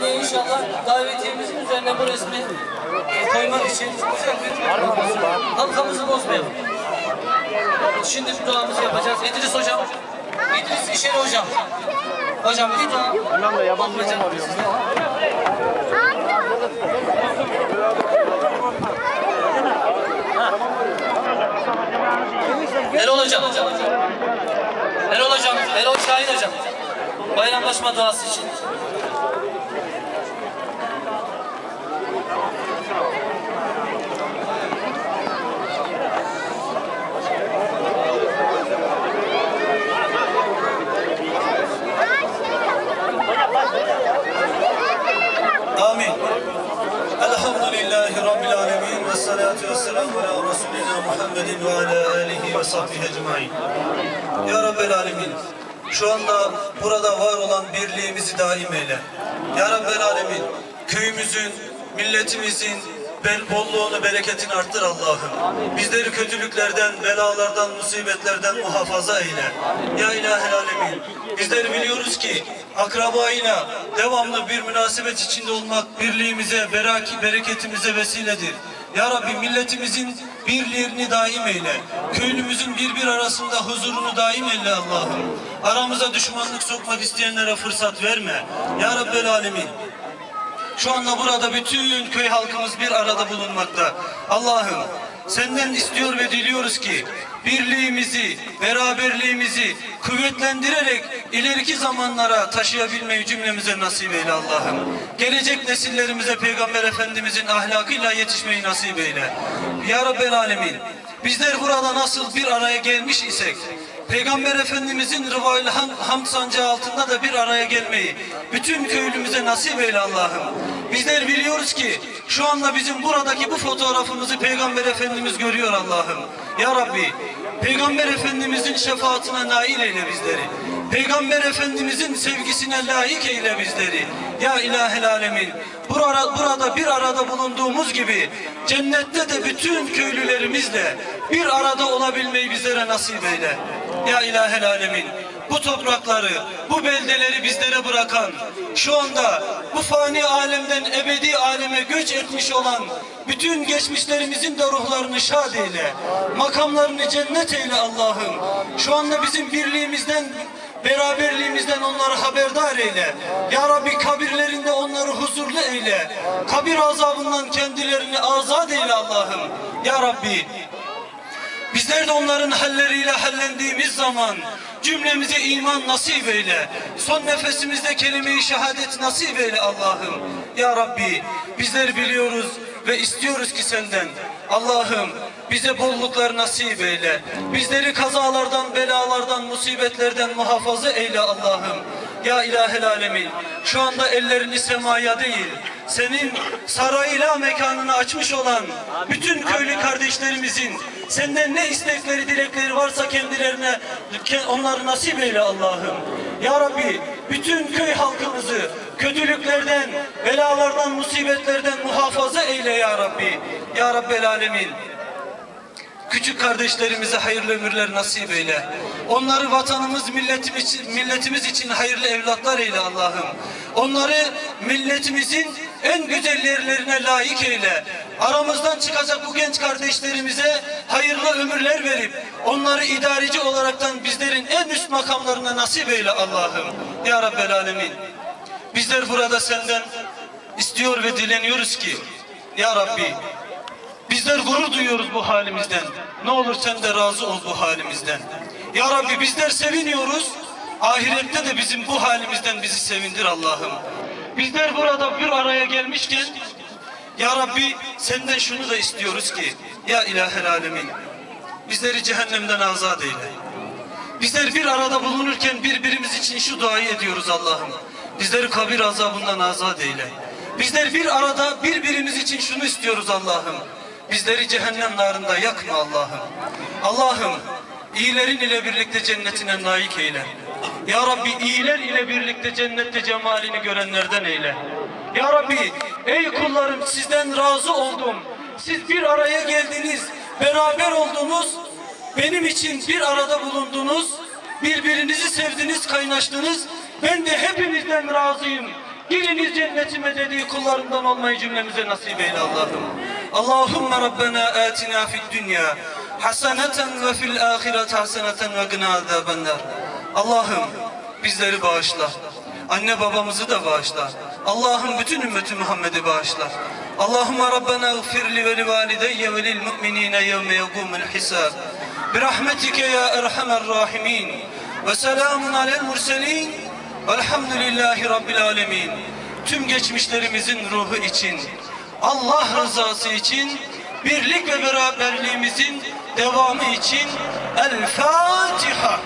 seneye inşallah davetiyemizin üzerine bu resmi e, koymak için halkamızı bozmayalım. Şimdi bir duamızı yapacağız. İdris hocam, İdris İşeri hocam. Hocam bir dua. Hocam da yabancı okuyacak mı arıyor? Erol hocam. Erol hocam, Erol Şahin hocam. Bayramlaşma duası için. Amin. Elhamdülillahi Rabbil alemin. Ve salatu ve selamu ala Resulina Muhammedin ve ala alihi ve sahbihi ecmain. Ya Rabbel alemin. Şu anda burada var olan birliğimizi daim eyle. Ya Rabbel alemin. Köyümüzün, milletimizin, bel bolluğunu, bereketini arttır Allah'ım. Bizleri kötülüklerden, belalardan, musibetlerden muhafaza eyle. Ya ilahel alemin. Bizler biliyoruz ki akrabayla devamlı bir münasebet içinde olmak birliğimize, beraki, bereketimize vesiledir. Ya Rabbi milletimizin birliğini daim eyle. Köylümüzün birbir arasında huzurunu daim eyle Allah'ım. Aramıza düşmanlık sokmak isteyenlere fırsat verme. Ya Rabbel alemin. Şu anda burada bütün köy halkımız bir arada bulunmakta. Allah'ım senden istiyor ve diliyoruz ki birliğimizi, beraberliğimizi kuvvetlendirerek ileriki zamanlara taşıyabilmeyi cümlemize nasip eyle Allah'ım. Gelecek nesillerimize Peygamber Efendimizin ahlakıyla yetişmeyi nasip eyle. Ya Rabbel Alemin bizler burada nasıl bir araya gelmiş isek Peygamber Efendimizin rıvail ham, hamd sancağı altında da bir araya gelmeyi bütün köylümüze nasip eyle Allah'ım. Bizler biliyoruz ki şu anda bizim buradaki bu fotoğrafımızı Peygamber Efendimiz görüyor Allah'ım. Ya Rabbi Peygamber Efendimizin şefaatine nail eyle bizleri. Peygamber Efendimizin sevgisine layık eyle bizleri. Ya ilahel alemin. Burada, burada bir arada bulunduğumuz gibi cennette de bütün köylülerimizle bir arada olabilmeyi bizlere nasip eyle. Ya ilahel alemin. Bu toprakları, bu beldeleri bizlere bırakan, şu anda bu fani alemden ebedi aleme göç etmiş olan bütün geçmişlerimizin de ruhlarını şad eyle. Makamlarını cennet eyle Allah'ım. Şu anda bizim birliğimizden beraberliğimizden onları haberdar eyle. Ya Rabbi kabirlerinde onları huzurlu eyle. Kabir azabından kendilerini azat eyle Allah'ım. Ya Rabbi Bizler de onların halleriyle hallendiğimiz zaman cümlemize iman nasip eyle. Son nefesimizde kelime-i şehadet nasip eyle Allah'ım. Ya Rabbi bizler biliyoruz ve istiyoruz ki senden Allah'ım bize bolluklar nasip eyle. Bizleri kazalardan, belalardan, musibetlerden muhafaza eyle Allah'ım. Ya ilahel alemin şu anda ellerini semaya değil senin sarayla mekanını açmış olan bütün köylü kardeşlerimizin senden ne istekleri dilekleri varsa kendilerine ke- onları nasip eyle Allah'ım. Ya Rabbi bütün köy halkımızı kötülüklerden, belalardan, musibetlerden muhafaza eyle ya Rabbi. Ya Rabbel Alemin. Küçük kardeşlerimize hayırlı ömürler nasip eyle. Onları vatanımız, milletimiz milletimiz için hayırlı evlatlar eyle Allah'ım. Onları milletimizin en güzel yerlerine layık eyle. Aramızdan çıkacak bu genç kardeşlerimize hayırlı ömürler verip onları idareci olaraktan bizlerin en üst makamlarına nasip eyle Allah'ım. Ya Rabbel Alemin. Bizler burada senden istiyor ve dileniyoruz ki Ya Rabbi Bizler gurur duyuyoruz bu halimizden. Ne olur sen de razı ol bu halimizden. Ya Rabbi bizler seviniyoruz. Ahirette de bizim bu halimizden bizi sevindir Allah'ım. Bizler burada bir araya gelmişken Ya Rabbi senden şunu da istiyoruz ki Ya ilahel alemin bizleri cehennemden azat eyle. Bizler bir arada bulunurken birbirimiz için şu duayı ediyoruz Allah'ım. Bizleri kabir azabından azat eyle. Bizler bir arada birbirimiz için şunu istiyoruz Allah'ım. Bizleri cehennem narında yakma Allah'ım. Allah'ım iyilerin ile birlikte cennetine layık eyle. Ya Rabbi iyiler ile birlikte cennette cemalini görenlerden eyle. Ya Rabbi ey kullarım sizden razı oldum. Siz bir araya geldiniz, beraber oldunuz. Benim için bir arada bulundunuz. Birbirinizi sevdiniz, kaynaştınız. Ben de hepinizden razıyım. Giriniz cennetime dediği kullarından olmayı cümlemize nasip eyle Allah'ım. Allahümme Rabbena atina fid dünya haseneten ve fil ahireti haseneten ve gına azabenler. Allah'ım bizleri bağışla. Anne babamızı da bağışla. Allah'ım bütün ümmeti Muhammed'i bağışla. Allahümme Rabbena gfirli ve li valideyye ve lil mu'minine yevme yegumul hisab. Birahmetike ya erhamer rahimin. Ve selamun alel murselin. Velhamdülillahi Rabbil alemin. Tüm geçmişlerimizin ruhu için, Allah rızası için, birlik ve beraberliğimizin devamı için El Fatiha.